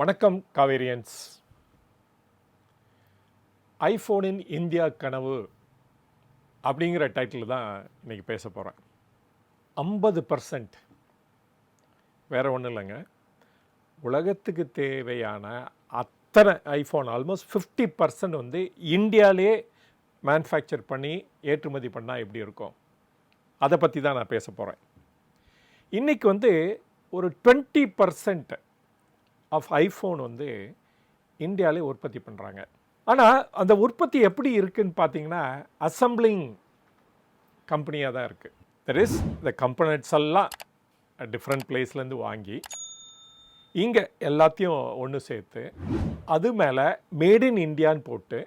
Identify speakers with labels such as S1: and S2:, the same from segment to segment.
S1: வணக்கம் காவேரியன்ஸ். ஐஃபோனின் இந்தியா கனவு அப்படிங்கிற டைட்டில் தான் இன்றைக்கி பேச போகிறேன் ஐம்பது பர்சன்ட் வேறு ஒன்றும் இல்லைங்க. உலகத்துக்கு தேவையான அத்தனை ஐஃபோன் ஆல்மோஸ்ட் ஃபிஃப்டி பர்சன்ட் வந்து இந்தியாவிலே மேனுஃபேக்சர் பண்ணி ஏற்றுமதி பண்ணால் எப்படி இருக்கும்? அதை பற்றி தான் நான் பேச போகிறேன் இன்றைக்கி வந்து ஒரு டுவெண்ட்டி பர்சன்ட்டு ஆஃப் ஐஃபோன் வந்து இந்தியாவிலே உற்பத்தி பண்ணுறாங்க ஆனால் அந்த உற்பத்தி எப்படி இருக்குன்னு பார்த்தீங்கன்னா அசம்பிளிங் கம்பெனியாக தான் இருக்குது தட் இஸ் இந்த கம்பனட்ஸ் எல்லாம் டிஃப்ரெண்ட் பிளேஸ்லேருந்து வாங்கி இங்கே எல்லாத்தையும் ஒன்று சேர்த்து அது மேலே மேட் இன் இந்தியான்னு போட்டு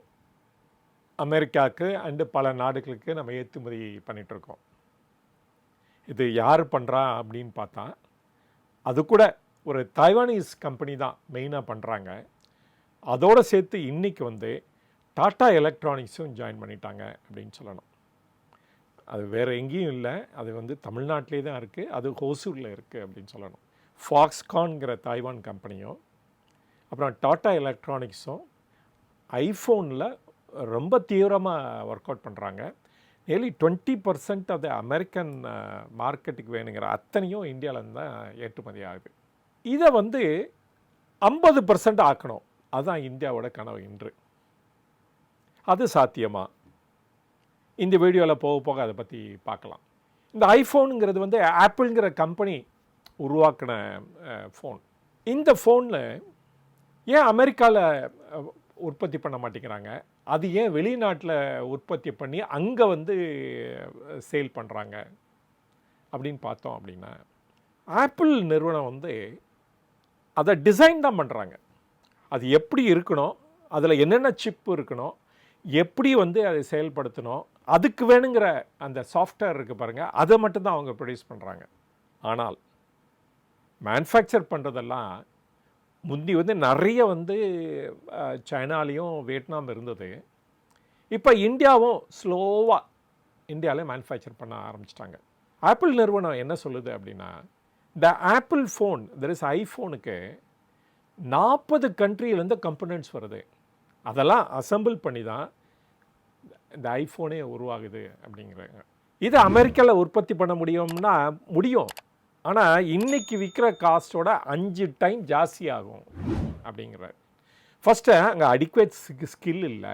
S1: அமெரிக்காவுக்கு அண்டு பல நாடுகளுக்கு நம்ம ஏற்றுமதி பண்ணிகிட்ருக்கோம் இது யார் பண்ணுறா அப்படின்னு பார்த்தா அது கூட ஒரு தைவானீஸ் கம்பெனி தான் மெயினாக பண்ணுறாங்க அதோடு சேர்த்து இன்றைக்கி வந்து டாட்டா எலக்ட்ரானிக்ஸும் ஜாயின் பண்ணிட்டாங்க அப்படின்னு சொல்லணும். அது வேறு எங்கேயும் இல்லை. அது வந்து தமிழ்நாட்டிலே தான் இருக்குது அது ஹோசூரில் இருக்குது அப்படின்னு சொல்லணும். ஃபாக்ஸ்கான்கிற தாய்வான் கம்பெனியும் அப்புறம் டாட்டா எலக்ட்ரானிக்ஸும் ஐஃபோனில் ரொம்ப தீவிரமாக ஒர்க் அவுட் பண்ணுறாங்க நியர்லி டுவெண்ட்டி பர்சன்ட் அது அமெரிக்கன் மார்க்கெட்டுக்கு வேணுங்கிற அத்தனையும் இந்தியாவிலேருந்து தான் ஏற்றுமதி ஆகுது. இதை வந்து ஐம்பது பர்சன்ட் ஆக்கணும். அதுதான் இந்தியாவோட கனவு இன்று. அது சாத்தியமாக இந்த வீடியோவில் போக போக அதை பற்றி பார்க்கலாம். இந்த ஐஃபோனுங்கிறது வந்து ஆப்பிள்ங்கிற கம்பெனி உருவாக்கின ஃபோன் இந்த ஃபோனில் ஏன் அமெரிக்காவில் உற்பத்தி பண்ண மாட்டேங்கிறாங்க? அது ஏன் வெளிநாட்டில் உற்பத்தி பண்ணி அங்கே வந்து சேல் பண்ணுறாங்க அப்படின்னு பார்த்தோம் அப்படின்னா ஆப்பிள் நிறுவனம் வந்து அதை டிசைன் தான் பண்ணுறாங்க அது எப்படி இருக்கணும் அதில் என்னென்ன சிப் இருக்கணும் எப்படி வந்து அதை செயல்படுத்தணும் அதுக்கு வேணுங்கிற அந்த சாஃப்ட்வேர் இருக்குது பாருங்கள் அதை மட்டும்தான் அவங்க ப்ரொடியூஸ் பண்ணுறாங்க ஆனால் மேனுஃபேக்சர் பண்ணுறதெல்லாம் முந்தி வந்து நிறைய வந்து சைனாலேயும் வியட்நாம் இருந்தது. இப்போ இந்தியாவும் ஸ்லோவாக இந்தியாவிலே மேனுஃபேக்சர் பண்ண ஆரம்பிச்சிட்டாங்க. ஆப்பிள் நிறுவனம் என்ன சொல்லுது அப்படின்னா இந்த ஆப்பிள் ஃபோன் தெர் இஸ் ஐஃபோனுக்கு நாற்பது கண்ட்ரியிலேருந்து கம்பனன்ட்ஸ் வருது. அதெல்லாம் அசம்பிள் பண்ணி தான் இந்த ஐஃபோனே உருவாகுது அப்படிங்கிறாங்க. இது அமெரிக்காவில் உற்பத்தி பண்ண முடியும்னா முடியும். ஆனால் இன்றைக்கி விற்கிற காஸ்ட்டோட அஞ்சு டைம் ஜாஸ்தி ஆகும் அப்படிங்கிறார். ஃபஸ்ட்டு அங்கே அடிக்குவேட் ஸ்கில் இல்லை.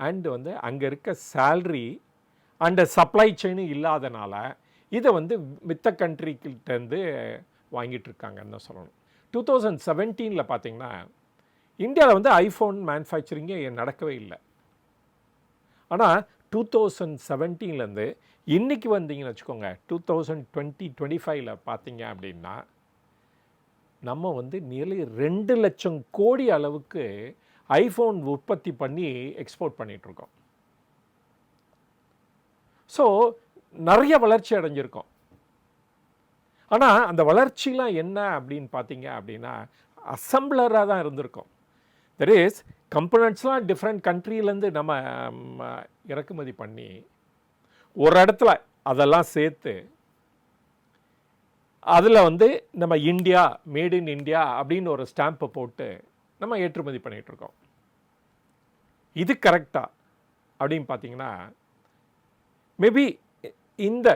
S1: அண்டு வந்து அங்கே இருக்க சேல்ரி அண்டு சப்ளை செயினும் இல்லாதனால இதை வந்து மித்த கண்ட்ரிக்கிட்டேருந்து வாங்கிட்டு இருக்காங்கன்னு தான் சொல்லணும். டூ தௌசண்ட் செவன்டீனில் பார்த்தீங்கன்னா இந்தியாவில் வந்து ஐஃபோன் மேனுஃபேக்சரிங்கே நடக்கவே இல்லை. ஆனால் டூ தௌசண்ட் செவன்டீன்லேருந்து இன்றைக்கி வந்தீங்கன்னு வச்சுக்கோங்க டூ தௌசண்ட் டுவெண்ட்டி டுவெண்ட்டி ஃபைவ்ல பார்த்தீங்க அப்படின்னா நம்ம வந்து நியர்லி ரெண்டு லட்சம் கோடி அளவுக்கு ஐஃபோன் உற்பத்தி பண்ணி எக்ஸ்போர்ட் பண்ணிகிட்ருக்கோம் ஸோ நிறைய வளர்ச்சி அடைஞ்சிருக்கோம். ஆனால் அந்த வளர்ச்சிலாம் என்ன அப்படின்னு பார்த்தீங்க அப்படின்னா அசம்பிளராக தான் இருந்திருக்கோம். தெர் இஸ் கம்பனண்ட்ஸ்லாம் டிஃப்ரெண்ட் கண்ட்ரிலேருந்து நம்ம இறக்குமதி பண்ணி ஒரு இடத்துல அதெல்லாம் சேர்த்து அதில் வந்து நம்ம இந்தியா மேட் இன் இந்தியா அப்படின்னு ஒரு ஸ்டாம்பை போட்டு நம்ம ஏற்றுமதி பண்ணிகிட்ருக்கோம் இருக்கோம். இது கரெக்டாக அப்படின்னு பார்த்தீங்கன்னா மேபி இந்த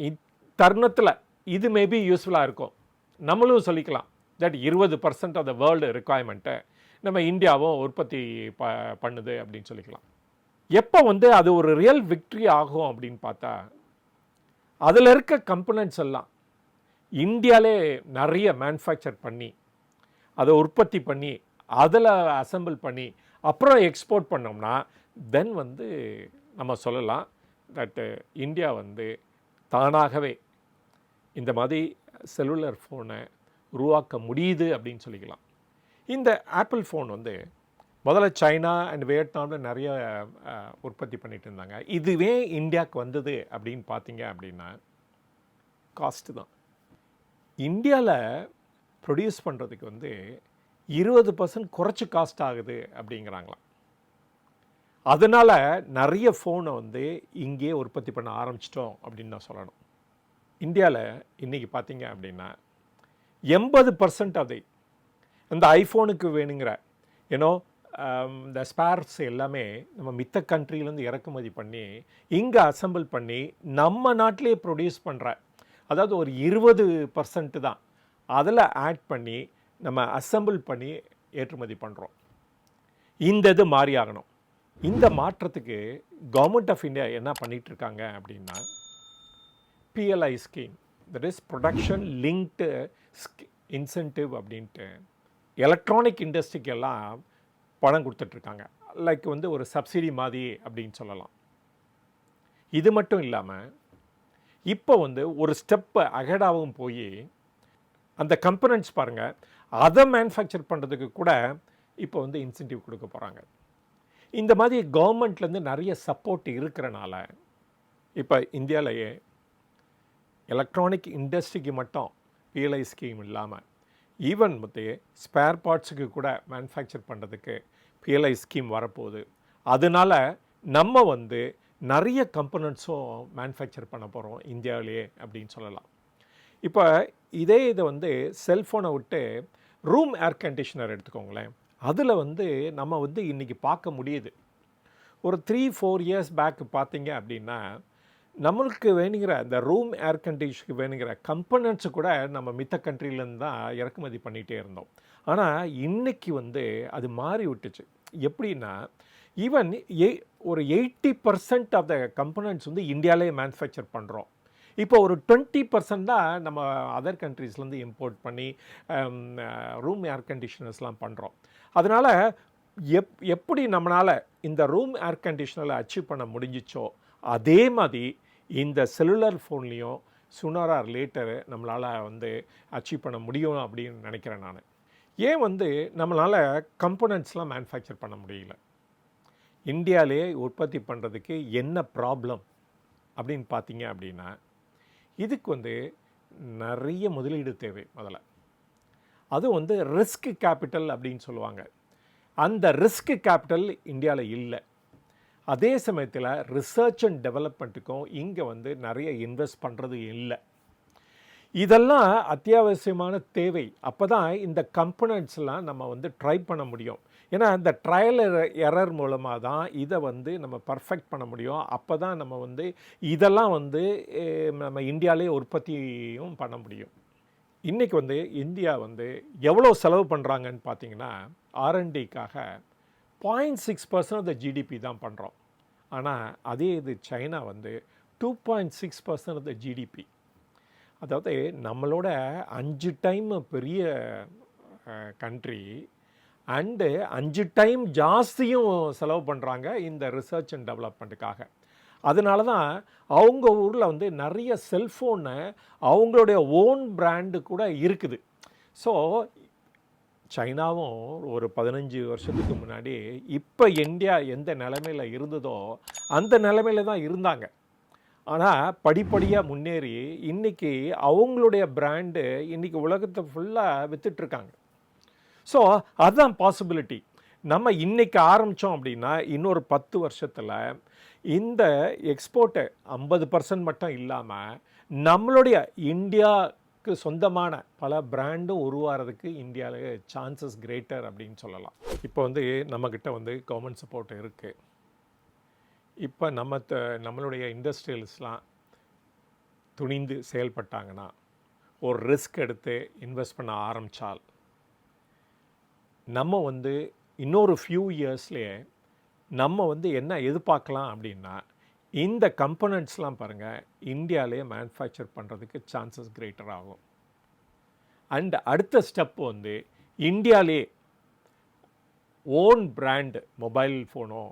S1: இ- தருணத்தில் இது மேபி யூஸ்ஃபுல்லாக இருக்கும். நம்மளும் சொல்லிக்கலாம் தட் இருபது பர்சன்ட் ஆஃப் த வேர்ல்டு ரெக்குவயர்மெண்ட்டை நம்ம இந்தியாவும் உற்பத்தி ப பண்ணுது அப்படின்னு சொல்லிக்கலாம். எப்போ வந்து அது ஒரு ரியல் விக்ட்ரி ஆகும் அப்படின்னு பார்த்தா அதில் இருக்க கம்பனண்ட்ஸ் எல்லாம் இந்தியாவிலே நிறைய மேனுஃபேக்சர் பண்ணி அதை உற்பத்தி பண்ணி அதில் அசெம்பிள் பண்ணி அப்புறம் எக்ஸ்போர்ட் பண்ணோம்னா தென் வந்து நம்ம சொல்லலாம் தட் இந்தியா uh, வந்து தானாகவே இந்த மாதிரி செல்லுலர் ஃபோனை உருவாக்க முடியுது அப்படின்னு சொல்லிக்கலாம். இந்த ஆப்பிள் ஃபோன் வந்து முதல்ல சைனா அண்ட் வியட்நாமில் நிறைய உற்பத்தி பண்ணிட்டு இருந்தாங்க. இதுவே இந்தியாவுக்கு வந்தது அப்படின்னு பார்த்தீங்க அப்படின்னா காஸ்ட்டு தான். இந்தியாவில் ப்ரொடியூஸ் பண்ணுறதுக்கு வந்து இருபது பர்சன்ட் குறைச்சி காஸ்ட் ஆகுது அப்படிங்கிறாங்களாம். அதனால் நிறைய ஃபோனை வந்து இங்கேயே உற்பத்தி பண்ண ஆரம்பிச்சிட்டோம் அப்படின்னு நான் சொல்லணும். இந்தியாவில் இன்றைக்கி பார்த்தீங்க அப்படின்னா எண்பது பர்சன்ட் அதை. இந்த ஐஃபோனுக்கு வேணுங்கிற ஏன்னோ um, இந்த ஸ்பேர்ஸ் எல்லாமே நம்ம மித்த கண்ட்ரிலேருந்து இறக்குமதி பண்ணி இங்கே அசெம்பிள் பண்ணி நம்ம நாட்டிலேயே ப்ரொடியூஸ் பண்ணுற அதாவது ஒரு இருபது பர்சன்ட் தான். அதில் ஆட் பண்ணி நம்ம அசெம்பிள் பண்ணி ஏற்றுமதி பண்ணுறோம் இந்த இது மாறி ஆகணும். இந்த மாற்றத்துக்கு கவர்மெண்ட் ஆஃப் இந்தியா என்ன பண்ணிட்டு இருக்காங்க அப்படின்னா PLI scheme that is production linked incentive அப்படின்ட்டு எலக்ட்ரானிக் இண்டஸ்ட்ரிக்கு எல்லாம் பணம் கொடுத்துட்ருக்காங்க லைக் வந்து ஒரு சப்சிடி மாதிரி அப்படின்னு சொல்லலாம். இது மட்டும் இல்லாமல் இப்போ வந்து ஒரு ஸ்டெப்பு அகடாகவும் போய் அந்த கம்பனன்ட்ஸ் பாருங்கள் அதை மேனுஃபேக்சர் பண்ணுறதுக்கு கூட இப்போ வந்து இன்சென்டிவ் கொடுக்க போகிறாங்க இந்த மாதிரி கவர்மெண்ட்லேருந்து நிறைய சப்போர்ட் இருக்கிறனால இப்போ இந்தியாவிலேயே எலக்ட்ரானிக் இண்டஸ்ட்ரிக்கு மட்டும் பிஎல்ஐ ஸ்கீம் இல்லாமல் ஈவன் மத்திய ஸ்பேர் பார்ட்ஸுக்கு கூட மேனுஃபேக்சர் பண்ணுறதுக்கு பிஎல்ஐ ஸ்கீம் வரப்போகுது. அதனால நம்ம வந்து நிறைய கம்பனண்ட்ஸும் மேனுஃபேக்சர் பண்ண போகிறோம் இந்தியாவிலேயே அப்படின்னு சொல்லலாம். இப்போ இதே இதை வந்து செல்ஃபோனை விட்டு ரூம் ஏர் கண்டிஷனர் எடுத்துக்கோங்களேன். அதில் வந்து நம்ம வந்து இன்றைக்கி பார்க்க முடியுது. ஒரு த்ரீ ஃபோர் இயர்ஸ் பேக்கு பார்த்தீங்க அப்படின்னா நம்மளுக்கு வேணுங்கிற இந்த ரூம் ஏர் கண்டிஷனுக்கு வேணுங்கிற கம்பனன்ட்ஸு கூட நம்ம மித்த கண்ட்ரிலேருந்து தான் இறக்குமதி பண்ணிகிட்டே இருந்தோம். ஆனால் இன்னைக்கு வந்து அது மாறி விட்டுச்சு. எப்படின்னா ஈவன் எ ஒரு eighty percent of the components வந்து இந்தியாவிலே மேனுஃபேக்சர் பண்ணுறோம் இப்போ ஒரு டுவெண்ட்டி பர்சன்ட் தான் நம்ம அதர் கண்ட்ரீஸ்லேருந்து இம்போர்ட் பண்ணி ரூம் ஏர் கண்டிஷனர்ஸ்லாம் பண்ணுறோம் அதனால் எப் எப்படி நம்மளால் இந்த ரூம் ஏர் கண்டிஷனில் அச்சீவ் பண்ண முடிஞ்சிச்சோ அதே மாதிரி இந்த செல்லுலர் ஃபோன்லேயும் சுனார் ஆர் லேட்டர் நம்மளால் வந்து அச்சீவ் பண்ண முடியும் அப்படின்னு நினைக்கிறேன் நான். ஏன் வந்து நம்மளால் கம்போனன்ட்ஸ்லாம் மேனுஃபேக்சர் பண்ண முடியல? இந்தியாவிலே உற்பத்தி பண்ணுறதுக்கு என்ன ப்ராப்ளம் அப்படின்னு பார்த்தீங்க அப்படின்னா இதுக்கு வந்து நிறைய முதலீடு தேவை முதல்ல. அதுவும் வந்து ரிஸ்க் கேபிட்டல் அப்படின்னு சொல்லுவாங்க. அந்த ரிஸ்க் கேபிட்டல் இந்தியாவில் இல்லை. அதே சமயத்தில் ரிசர்ச் அண்ட் டெவலப்மெண்ட்டுக்கும் இங்கே வந்து நிறைய இன்வெஸ்ட் பண்ணுறது இல்லை. இதெல்லாம் அத்தியாவசியமான தேவை. அப்போ தான் இந்த கம்பனண்ட்ஸ்லாம் நம்ம வந்து ட்ரை பண்ண முடியும். ஏன்னா இந்த ட்ரையல் எரர் மூலமாக தான் இதை வந்து நம்ம பர்ஃபெக்ட் பண்ண முடியும். அப்போ தான் நம்ம வந்து இதெல்லாம் வந்து நம்ம இந்தியாவிலே உற்பத்தியும் பண்ண முடியும். இன்றைக்கி வந்து இந்தியா வந்து எவ்வளோ செலவு பண்ணுறாங்கன்னு பார்த்தீங்கன்னா ஆர்என்டிக்காக point six percent of the GDP தான் பண்ணுறோம் ஆனால் அதே இது சைனா வந்து two point six percent of the GDP அதாவது நம்மளோட அஞ்சு டைம் பெரிய கண்ட்ரி அண்டு அஞ்சு டைம் ஜாஸ்தியும் செலவு பண்ணுறாங்க இந்த ரிசர்ச் அண்ட் டெவலப்மெண்ட்டுக்காக அதனால தான் அவங்க ஊரில் வந்து நிறைய செல்ஃபோனை அவங்களுடைய ஓன் பிராண்டு கூட இருக்குது. ஸோ சைனாவும் ஒரு பதினஞ்சு வருஷத்துக்கு முன்னாடி இப்போ இந்தியா எந்த நிலைமையில் இருந்ததோ அந்த நிலைமையில தான் இருந்தாங்க. ஆனால் படிப்படியாக முன்னேறி இன்னைக்கு அவங்களுடைய பிராண்டு இன்றைக்கி உலகத்தை ஃபுல்லாக விற்றுட்ருக்காங்க ஸோ அதுதான் பாசிபிலிட்டி நம்ம இன்றைக்கி ஆரம்பித்தோம் அப்படின்னா இன்னொரு பத்து வருஷத்தில் இந்த எக்ஸ்போர்ட்டை ஐம்பது பர்சன்ட் மட்டும் இல்லாமல் நம்மளுடைய இந்தியாவுக்கு சொந்தமான பல பிராண்டும் உருவாகிறதுக்கு இந்தியாவில் சான்சஸ் கிரேட்டர் அப்படின்னு சொல்லலாம். இப்போ வந்து நம்மக்கிட்ட வந்து கவர்மெண்ட் சப்போர்ட் இருக்குது இப்போ நம்ம த நம்மளுடைய இண்டஸ்ட்ரியல்ஸ்லாம் துணிந்து செயல்பட்டாங்கன்னா ஒரு ரிஸ்க் எடுத்து இன்வெஸ்ட் பண்ண ஆரம்பித்தால் நம்ம வந்து இன்னொரு ஃபியூ இயர்ஸ்லேயே நம்ம வந்து என்ன எதிர்பார்க்கலாம் அப்படின்னா இந்த கம்பனண்ட்ஸ்லாம் பாருங்கள் இந்தியாவிலேயே மேனுஃபேக்சர் பண்ணுறதுக்கு சான்சஸ் கிரேட்டர் ஆகும். அண்ட் அடுத்த ஸ்டெப் வந்து இந்தியாவிலே ஓன் பிராண்டு மொபைல் ஃபோனோ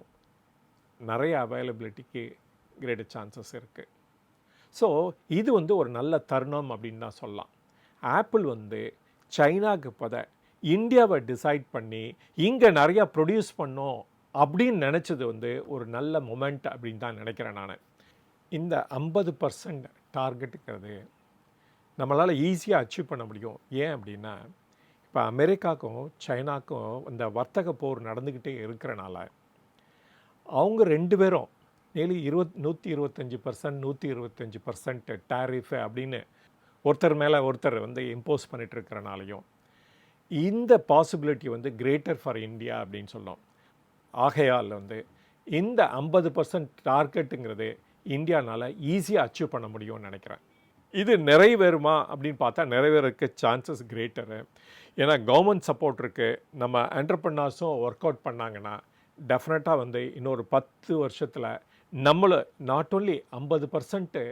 S1: நிறைய அவைலபிலிட்டிக்கு கிரேட்டர் சான்சஸ் இருக்குது ஸோ இது வந்து ஒரு நல்ல தருணம் அப்படின்னு தான் சொல்லலாம். ஆப்பிள் வந்து சைனாவுக்கு பத இந்தியாவை டிசைட் பண்ணி இங்கே நிறையா ப்ரொடியூஸ் பண்ணோம் அப்படின்னு நினச்சது வந்து ஒரு நல்ல மொமெண்ட் அப்படின்னு தான் நினைக்கிறேன் நான். இந்த ஐம்பது பர்சன்ட் டார்கெட்டுங்கிறது நம்மளால் ஈஸியாக அச்சீவ் பண்ண முடியும். ஏன் அப்படின்னா இப்போ அமெரிக்காவுக்கும் சைனாக்கும் இந்த வர்த்தக போர் நடந்துக்கிட்டே இருக்கிறனால அவங்க ரெண்டு பேரும் நேலி இருபத் நூற்றி இருபத்தஞ்சி பர்சன்ட் நூற்றி இருபத்தஞ்சி பர்சன்ட் டேரிஃப் அப்படின்னு ஒருத்தர் மேலே ஒருத்தர் வந்து இம்போஸ் பண்ணிட்டு இருக்கிறனாலையும் இந்த பாசிபிலிட்டி வந்து கிரேட்டர் ஃபார் இந்தியா அப்படின்னு சொன்னோம் ஆகையால் வந்து இந்த ஐம்பது பர்சன்ட் டார்கெட்டுங்கிறது இந்தியானால் ஈஸியாக அச்சீவ் பண்ண முடியும்னு நினைக்கிறேன். இது நிறைவேறுமா அப்படின்னு பார்த்தா நிறைவேறக்கு சான்சஸ் கிரேட்டரு ஏன்னா கவர்மெண்ட் சப்போர்ட் இருக்குது நம்ம என்டர்பிரினர்ஸும் ஒர்க் அவுட் பண்ணாங்கன்னா டெஃபினட்டாக வந்து இன்னொரு பத்து வருஷத்தில் நம்மளை நாட் ஓன்லி ஐம்பது பர்சன்ட்டு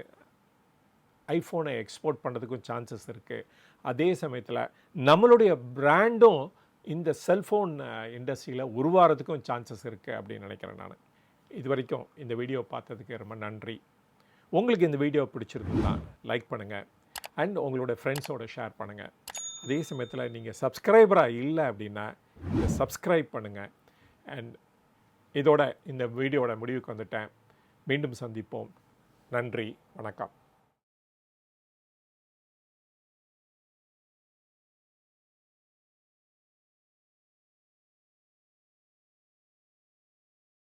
S1: ஐஃபோனை எக்ஸ்போர்ட் பண்ணுறதுக்கும் சான்சஸ் இருக்குது அதே சமயத்தில் நம்மளுடைய பிராண்டும் இந்த செல்ஃபோன் இண்டஸ்ட்ரியில் உருவாகிறதுக்கும் சான்சஸ் இருக்குது அப்படின்னு நினைக்கிறேன் நான். இது வரைக்கும் இந்த வீடியோ பார்த்ததுக்கு ரொம்ப நன்றி. உங்களுக்கு இந்த வீடியோ பிடிச்சிருக்குன்னா லைக் பண்ணுங்கள் அண்ட் உங்களோட ஃப்ரெண்ட்ஸோட ஷேர் பண்ணுங்கள் அதே சமயத்தில் நீங்கள் சப்ஸ்கிரைபராக இல்லை அப்படின்னா இதை சப்ஸ்கிரைப் பண்ணுங்கள் அண்ட் இதோட இந்த வீடியோட முடிவுக்கு வந்துட்டேன். மீண்டும் சந்திப்போம். நன்றி. வணக்கம்.